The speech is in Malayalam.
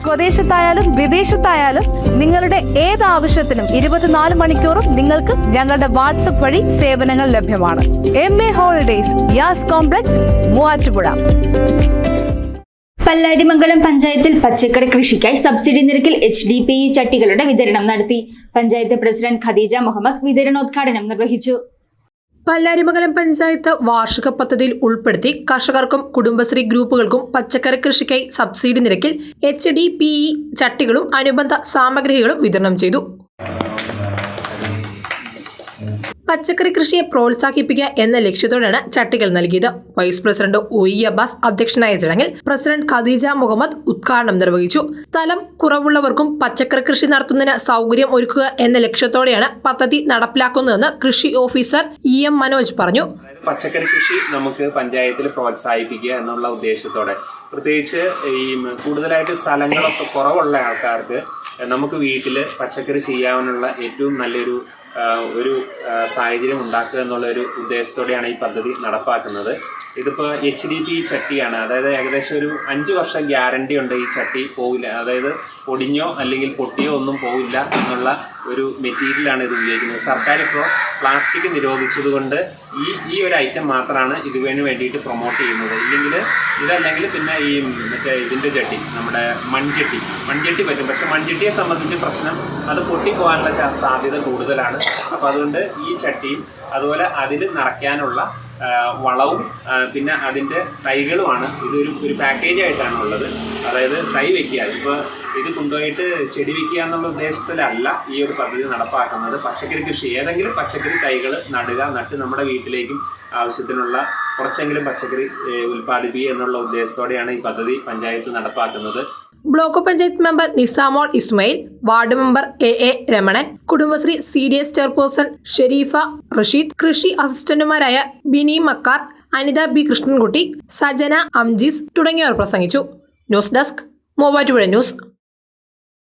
സ്വദേശത്തായാലും വിദേശത്തായാലും നിങ്ങളുടെ ഏത് ആവശ്യത്തിനും ഇരുപത്തിനാല് മണിക്കൂറും നിങ്ങൾക്ക് ഞങ്ങളുടെ വാട്സപ്പ് വഴി സേവനങ്ങൾ ലഭ്യമാണ്. എം എ ഹോളിഡേസ് യാസ് കോംപ്ലക്സ് മൂവാറ്റുപുഴ. പല്ലാരിമംഗലം പഞ്ചായത്തിൽ പച്ചക്കറി കൃഷിക്കായി സബ്സിഡി നിരക്കിൽ എച്ച് ഡി പി ഇ ചട്ടികളുടെ വിതരണം നടത്തി. പഞ്ചായത്ത് പ്രസിഡന്റ് ഖദീജ മുഹമ്മദ് വിതരണോദ്ഘാടനം നിർവഹിച്ചു. പല്ലാരിമംഗലം പഞ്ചായത്ത് വാർഷിക പദ്ധതിയിൽ ഉൾപ്പെടുത്തി കർഷകർക്കും കുടുംബശ്രീ ഗ്രൂപ്പുകൾക്കും പച്ചക്കറി കൃഷിക്കായി സബ്സിഡി നിരക്കിൽ എച്ച് ഡി പി ഇ ചട്ടികളും അനുബന്ധ സാമഗ്രികളും വിതരണം ചെയ്തു. പച്ചക്കറി കൃഷിയെ പ്രോത്സാഹിപ്പിക്കുക എന്ന ലക്ഷ്യത്തോടെയാണ് ചട്ടികൾ നൽകിയത്. Vice president O E Abbas അധ്യക്ഷനായ ചടങ്ങിൽ പ്രസിഡന്റ് ഖദീജ മുഹമ്മദ് ഉദ്ഘാടനം നിർവഹിച്ചു. സ്ഥലം കുറവുള്ളവർക്കും പച്ചക്കറി കൃഷി നടത്തുന്നതിന് സൗകര്യം ഒരുക്കുക എന്ന ലക്ഷ്യത്തോടെയാണ് പദ്ധതി നടപ്പിലാക്കുന്നതെന്ന് കൃഷി ഓഫീസർ ഇ എം മനോജ് പറഞ്ഞു. പച്ചക്കറി കൃഷി നമുക്ക് പഞ്ചായത്തിൽ പ്രോത്സാഹിപ്പിക്കുക എന്നുള്ള ഉദ്ദേശത്തോടെ. പ്രത്യേകിച്ച് ഈ കൂടുതലായിട്ട് സ്ഥലങ്ങളൊക്കെ കുറവുള്ള ആൾക്കാർക്ക് നമുക്ക് വീട്ടിൽ പച്ചക്കറി ചെയ്യാനുള്ള ഏറ്റവും നല്ലൊരു ഒരു സാഹചര്യം ഉണ്ടാക്കുക എന്നുള്ള ഒരു ഉദ്ദേശത്തോടെയാണ് ഈ പദ്ധതി നടപ്പാക്കുന്നത്. ഇതിപ്പോൾ എച്ച് ഡി പി ചട്ടിയാണ്. അതായത് ഏകദേശം ഒരു അഞ്ച് വർഷം ഗ്യാരണ്ടി ഉണ്ട് ഈ ചട്ടി പോവില്ല. അതായത് പൊടിഞ്ഞോ അല്ലെങ്കിൽ പൊട്ടിയോ ഒന്നും പോവില്ല എന്നുള്ള ഒരു മെറ്റീരിയലാണ് ഇത് ഉപയോഗിക്കുന്നത്. സർക്കാർ ഇപ്പോൾ പ്ലാസ്റ്റിക് നിരോധിച്ചതുകൊണ്ട് ഈ ഈ ഒരു ഐറ്റം മാത്രമാണ് ഇതിന് വേണ്ടിയിട്ട് പ്രൊമോട്ട് ചെയ്യുന്നത്. ഇല്ലെങ്കിൽ ഇതല്ലെങ്കിൽ പിന്നെ ഈ മറ്റേ ഇതിന്റെ ചട്ടി നമ്മുടെ മൺചട്ടി. മൺചട്ടി പറ്റും. പക്ഷെ മൺചട്ടിയെ സംബന്ധിച്ച് പ്രശ്നം അത് പൊട്ടിപ്പോകാനുള്ള സാധ്യത കൂടുതലാണ്. അപ്പോൾ അതുകൊണ്ട് ഈ ചട്ടിയും അതുപോലെ അതിൽ നിറയ്ക്കാനുള്ള വളവും പിന്നെ അതിന്റെ തൈകളുമാണ്. ഇതൊരു ഒരു പാക്കേജായിട്ടാണ് ഉള്ളത്. അതായത് തൈ വയ്ക്കുക ഇപ്പോൾ ഇത് കൊണ്ടുപോയിട്ട് ചെടി വെക്കുക എന്നുള്ള ഉദ്ദേശത്തിലല്ല ഈ ഒരു പദ്ധതി നടപ്പാക്കുന്നത്. പച്ചക്കറി കൃഷി ഏതെങ്കിലും പച്ചക്കറി തൈകൾ നടുക നട്ട് നമ്മുടെ വീട്ടിലേക്കും ആവശ്യത്തിനുള്ള കുറച്ചെങ്കിലും പച്ചക്കറി ഉൽപ്പാദിപ്പിക്കുക എന്നുള്ള ഉദ്ദേശത്തോടെയാണ് ഈ പദ്ധതി പഞ്ചായത്ത് നടപ്പാക്കുന്നത്. Block panchayat member Nisamol Ismail ward member A A Ramanan Kudumbashree C D S chairperson Sherifa Rasheed കൃഷി അസിസ്റ്റന്റുമാരായ ബിനി മക്കാർ അനിത ബി കൃഷ്ണൻകുട്ടി സജന അംജീസ് തുടങ്ങിയവർ പ്രസംഗിച്ചു. News desk Muvattupuzha news.